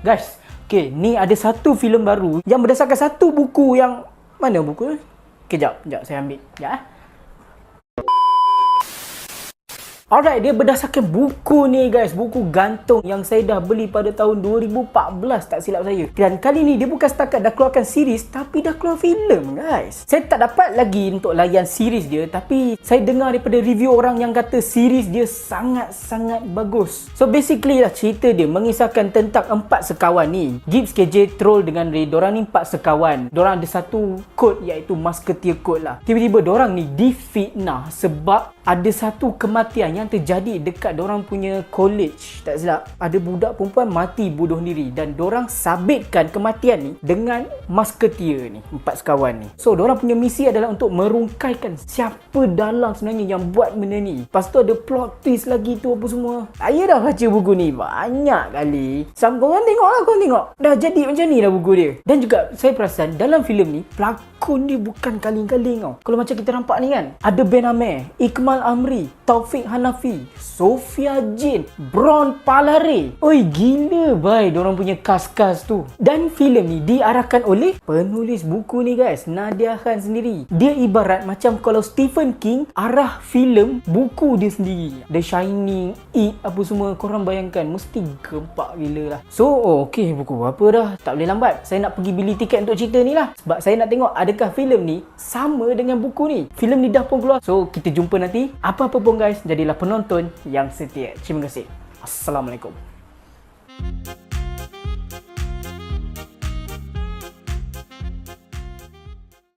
Guys, okay, ni ada satu filem baru yang berdasarkan satu buku yang mana buku? Kejap, kejap saya ambil. Kejap eh. Alright, dia berdasarkan buku ni guys. Buku gantung yang saya dah beli pada tahun 2014 tak silap saya. Dan kali ni dia bukan setakat dah keluarkan series tapi dah keluar filem guys. Saya tak dapat lagi untuk layan series dia tapi saya dengar daripada review orang yang kata series dia sangat-sangat bagus. So basically lah cerita dia mengisahkan tentang empat sekawan ni. Gibbs, KJ, Troll dengan Ray. Dorang ni empat sekawan. Dorang ada satu kod iaitu Musketeer Code lah. Tiba-tiba dorang ni difitnah sebab ada satu kematian yang terjadi dekat orang punya college tak silap. Ada budak perempuan mati bunuh diri dan orang sabitkan kematian ni dengan musketeer ni empat sekawan ni. So orang punya misi adalah untuk merungkaikan siapa dalang sebenarnya yang buat benda ni. Lepas tu ada plot twist lagi tu apa semua. Saya dah baca buku ni banyak kali. Sam korang tengok lah korang tengok. Dah jadi macam ni dah buku dia. Dan juga saya perasan dalam filem ni pelakon dia bukan kaling-kaling tau. Kalau macam kita nampak ni kan ada Ben Amer Ikmal Amri Taufik Hanafi Sofia Jin Bron Palare. Oi gila bai Diorang punya kas-kas tu. Dan filem ni diarahkan oleh Penulis buku ni guys Nadia Khan sendiri. Dia ibarat macam kalau Stephen King Arah filem buku dia sendiri. The Shining It apa semua Korang bayangkan Mesti gempak gila lah. So oh, okay buku apa dah? Tak boleh lambat. Saya nak pergi beli tiket untuk cerita ni lah. Sebab saya nak tengok Adakah filem ni Sama dengan buku ni. Filem ni dah pun keluar. So kita jumpa nanti Apa-apa pun guys Jadilah penonton yang setia. Terima kasih. Assalamualaikum